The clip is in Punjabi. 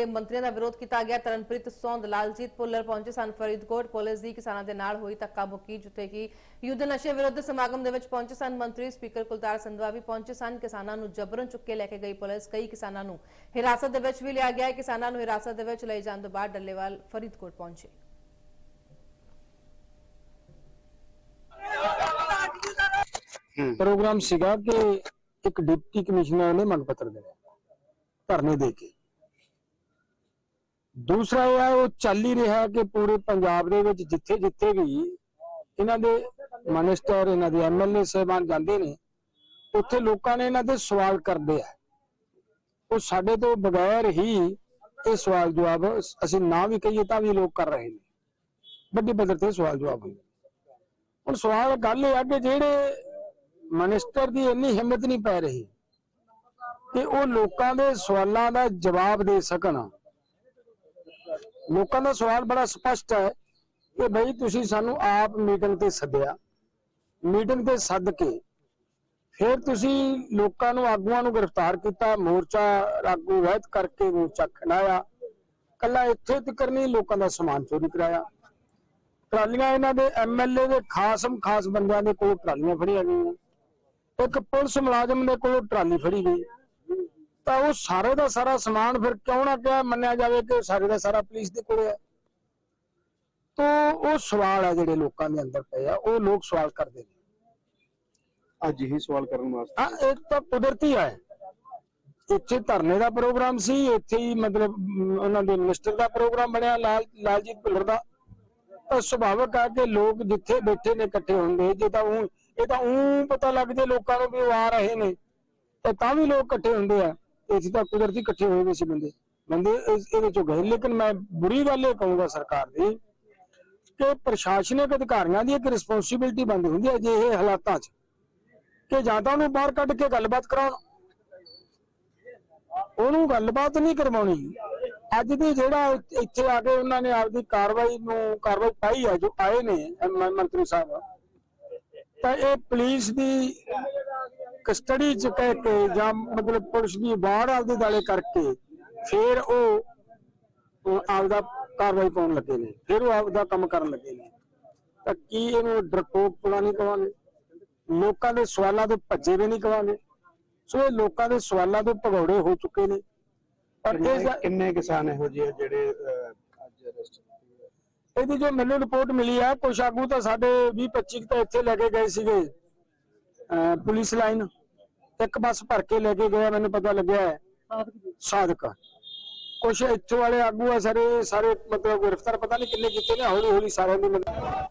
ਤੇ ਮੰਤਰੀਆਂ ਦਾ ਵਿਰੋਧ ਕੀਤਾ ਗਿਆ। ਤਰਨਪ੍ਰੀਤ ਸੌਂਦ, ਲਾਲਜੀਤ ਪੁੱਲਰ ਪਹੁੰਚੇ ਸਨ ਫਰੀਦਕੋਟ। ਪੁਲਿਸ ਦੀ ਕਿਸਾਨਾਂ ਦੇ ਨਾਲ ਹੋਈ ਧੱਕਾ ਮੁੱਕੀ, ਜਿੱਥੇ ਕਿ ਯੁੱਧ ਨਸ਼ੇ ਵਿਰੁੱਧ ਸਮਾਗਮ ਦੇ ਵਿੱਚ ਪਹੁੰਚੇ ਸਨ ਮੰਤਰੀ। ਸਪੀਕਰ ਕੁਲਤਾਰ ਸੰਧਵਾ ਵੀ ਪਹੁੰਚੇ ਸਨ। ਕਿਸਾਨਾਂ ਨੂੰ ਜਬਰਨ ਚੁੱਕ ਕੇ ਲੈ ਕੇ ਗਈ ਪੁਲਿਸ। ਕਈ ਕਿਸਾਨਾਂ ਨੂੰ ਹਿਰਾਸਤ ਦੇ ਵਿੱਚ ਵੀ ਲਿਆ ਗਿਆ। ਕਿਸਾਨਾਂ ਨੂੰ ਹਿਰਾਸਤ ਦੇ ਵਿੱਚ ਲਏ ਜਾਣ ਤੋਂ ਬਾਅਦ ਡੱਲੇਵਾਲ ਫਰੀਦਕੋਟ ਪਹੁੰਚੇ। ਪ੍ਰੋਗਰਾਮ ਸੀਗਾ ਕਿ ਇੱਕ ਡਿਪਟੀ ਕਮਿਸ਼ਨਰ ਨੇ ਮੰਗ ਪੱਤਰ ਦੇਣਾ ਧਰਨੇ ਦੇ ਕੇ। ਦੂਸਰਾ ਇਹ ਹੈ ਉਹ ਚੱਲ ਹੀ ਰਿਹਾ ਕਿ ਪੂਰੇ ਪੰਜਾਬ ਦੇ ਵਿੱਚ ਜਿੱਥੇ ਜਿੱਥੇ ਵੀ ਇਹਨਾਂ ਦੇ ਮਨਿਸਟਰ ਇਹਨਾਂ ਦੇ ਐਮਐਲਏ ਸਹਿਬਾਨ ਜਾਂਦੇ ਨੇ, ਉੱਥੇ ਲੋਕਾਂ ਨੇ ਇਹਨਾਂ ਦੇ ਸਵਾਲ ਕਰਦੇ ਆ। ਉਹ ਸਾਡੇ ਤੋਂ ਬਗੈਰ ਹੀ ਇਹ ਸਵਾਲ ਜਵਾਬ, ਅਸੀਂ ਨਾ ਵੀ ਕਹੀਏ ਤਾਂ ਵੀ ਲੋਕ ਕਰ ਰਹੇ ਨੇ। ਵੱਡੀ ਪੱਧਰ ਤੇ ਸਵਾਲ ਜਵਾਬ ਹੁੰਦੇ ਹੁਣ ਸਵਾਲ ਗੱਲ ਇਹ ਆ ਕਿ ਜਿਹੜੇ ਮਨਿਸਟਰ ਦੀ ਇੰਨੀ ਹਿੰਮਤ ਨਹੀਂ ਪੈ ਰਹੀ ਕਿ ਉਹ ਲੋਕਾਂ ਦੇ ਸਵਾਲਾਂ ਦਾ ਜਵਾਬ ਦੇ ਸਕਣ। ਲੋਕਾਂ ਦਾ ਸਵਾਲ ਬੜਾ ਸਪਸ਼ਟ ਹੈ ਕਿ ਬਈ ਤੁਸੀਂ ਸਾਨੂੰ ਆਪ ਮੀਟਿੰਗ ਤੇ ਸੱਦਿਆ। ਮੀਟਿੰਗ ਤੇ ਸੱਦ ਕੇ ਫਿਰ ਤੁਸੀਂ ਲੋਕਾਂ ਨੂੰ, ਆਗੂਆਂ ਨੂੰ ਗ੍ਰਿਫਤਾਰ ਕੀਤਾ, ਮੋਰਚਾ ਆਗੂ ਵੈਦ ਕਰਕੇ ਮੋਰਚਾ ਖੜਾਇਆ ਕੱਲਾ ਇੱਥੇ ਤੱਕ ਨਹੀਂ, ਲੋਕਾਂ ਦਾ ਸਮਾਨ ਚੋਰੀ ਕਰਾਇਆ। ਟਰਾਲੀਆਂ ਇਹਨਾਂ ਦੇ ਐਮਐਲਏ ਦੇ ਖਾਸਮ ਖਾਸ ਬੰਦਿਆਂ ਦੇ ਕੋਲ ਟਰਾਲੀਆਂ ਫੜੀਆਂ ਗਈਆਂ। ਇੱਕ ਪੁਲਿਸ ਮੁਲਾਜ਼ਮ ਦੇ ਕੋਲ ਟਰਾਲੀ ਫੜੀ ਗਈ। ਤਾਂ ਉਹ ਸਾਰੇ ਦਾ ਸਾਰਾ ਸਮਾਨ ਫਿਰ ਕਿਉਂ ਨਾ ਕਿਹਾ ਮੰਨਿਆ ਜਾਵੇ ਕਿ ਸਾਰੇ ਦਾ ਸਾਰਾ ਪੁਲਿਸ ਦੇ ਕੋਲ ਹੈ ਤਾਂ ਉਹ ਸਵਾਲ ਹੈ ਜਿਹੜੇ ਲੋਕਾਂ ਦੇ ਅੰਦਰ ਪਏ ਆ ਉਹ ਲੋਕ ਸਵਾਲ ਕਰਦੇ ਨੇ। ਅੱਜ ਹੀ ਸਵਾਲ ਕਰਨ ਵਾਸਤੇ ਹਾਂ ਇੱਕ ਤਾਂ ਕੁਦਰਤੀ ਹੈ ਇੱਥੇ ਧਰਨੇ ਦਾ ਪ੍ਰੋਗਰਾਮ ਸੀ ਇੱਥੇ ਹੀ ਮਤਲਬ ਉਹਨਾਂ ਦੇ ਮਿਨਿਸਟਰ ਦਾ ਪ੍ਰੋਗਰਾਮ ਬਣਿਆ ਲਾਲ ਲਾਲਜੀਤ ਭੁੱਲਰ ਦਾ। ਤਾਂ ਸੁਭਾਵਕ ਆ ਕਿ ਲੋਕ ਜਿੱਥੇ ਬੈਠੇ ਨੇ ਇਕੱਠੇ ਹੁੰਦੇ ਜੇ ਤਾਂ ਉਹ ਇਹ ਤਾਂ ਉਹ ਪਤਾ ਲੱਗ ਜੇ ਲੋਕਾਂ ਨੂੰ ਵੀ ਉਹ ਆ ਰਹੇ ਨੇ। ਤੇ ਤਾਂ ਵੀ ਲੋਕ ਇਕੱਠੇ ਹੁੰਦੇ ਆ। ਇੱਥੇ ਤਾਂ ਕੁਦਰਤੀ ਇਕੱਠੇ ਹੋਏ ਹੋਏ ਸੀ ਬੰਦੇ। ਬੰਦੇ ਇਸ- ਇਹਦੇ ਚੋਂ ਗਏ। ਲੇਕਿਨ ਮੈਂ ਬੁਰੀ ਗੱਲ ਇਹ ਕਹੂੰਗਾ ਸਰਕਾਰ ਦੀ ਕਿ ਪ੍ਰਸ਼ਾਸਨਿਕ ਅਧਿਕਾਰੀਆਂ ਦੀ ਇੱਕ ਰਿਸਪੌਂਸਿਬਿਲਟੀ ਬਣਦੀ ਹੁੰਦੀ ਹੈ ਜੇ ਇਹ ਹਾਲਾਤਾਂ 'ਚ ਕਿ ਜਾਂ ਤਾਂ ਉਹਨੂੰ ਬਾਹਰ ਕੱਢ ਕੇ ਗੱਲਬਾਤ ਕਰਾਉਣ। ਉਹਨੂੰ ਗੱਲਬਾਤ ਨਹੀਂ ਕਰਵਾਉਣੀ। ਅੱਜ ਦੀ ਜਿਹੜਾ ਇੱਥੇ- ਇੱਥੇ ਆ ਕੇ ਉਹਨਾਂ ਨੇ ਆਪਦੀ ਕਾਰਵਾਈ ਨੂੰ ਕਾਰਵਾਈ ਪਾਈ ਹੈ ਜੋ ਆਏ ਨੇ, ਮ- ਮੰਤਰੀ ਸਾਹਿਬ। ਤਾਂ ਇਹ ਪੁਲਿਸ ਦੀ ਕਸਟਡੀ ਚ ਕਹਿ ਕੇ ਜਾਂ ਮਤਲਬ ਪੁਲਿਸ ਦੀ ਬਾੜ ਆਪਦੇ ਦਾਲੇ ਕਰਕੇ ਫਿਰ ਉਹ ਆਪਦਾ ਕਾਰਵਾਈ ਪਾਉਣ ਲੱਗੇ ਨੇ ਫਿਰ ਉਹ ਆਪਦਾ ਕੰਮ ਕਰਨ ਲੱਗੇ ਨੇ। ਤਾਂ ਕੀ ਇਹਨੂੰ ਡਰਪੋਕ ਨਹੀਂ ਕਵਾਂਗੇ? ਲੋਕਾਂ ਦੇ ਸਵਾਲਾਂ ਤੋਂ ਭੱਜੇ ਵੀ ਨਹੀਂ ਕਵਾਂਗੇ। ਸੋ ਇਹ ਲੋਕਾਂ ਦੇ ਸਵਾਲਾਂ ਤੋਂ ਭਗੌੜੇ ਹੋ ਚੁੱਕੇ ਨੇ। ਪਰ ਇਹ ਕਿੰਨੇ ਕਿਸਾਨ ਇਹੋ ਜਿਹੇ ਆ ਜਿਹੜੇ ਅੱਜ ਅਰੈਸਟ ਇਹਦੀ ਜੋ ਮੈਨੂੰ ਰਿਪੋਰਟ ਮਿਲੀ ਹੈ ਕੁਛ ਆਗੂ ਤਾਂ ਸਾਡੇ 20 25 ਤਾਂ ਇੱਥੇ ਲੈ ਕੇ ਗਏ ਸੀਗੇ। Police line. ਇੱਕ ਬੱਸ ਭਰ ਕੇ ਲੈ ਕੇ ਗਿਆ, ਮੈਨੂੰ ਪਤਾ ਲੱਗਿਆ ਹੈ। ਸਾਦਕ। ਕੁਛ ਇੱਥੋਂ ਵਾਲੇ ਆਗੂ ਆ, ਸਾਰੇ ਸਾਰੇ ਮਤਲਬ ਗ੍ਰਿਫਤਾਰ, ਪਤਾ ਨਹੀਂ ਕਿੰਨੇ ਕੀਤੇ ਨੇ ਹੌਲੀ ਹੌਲੀ ਸਾਰਿਆਂ ਦੀ ਮਤਲਬ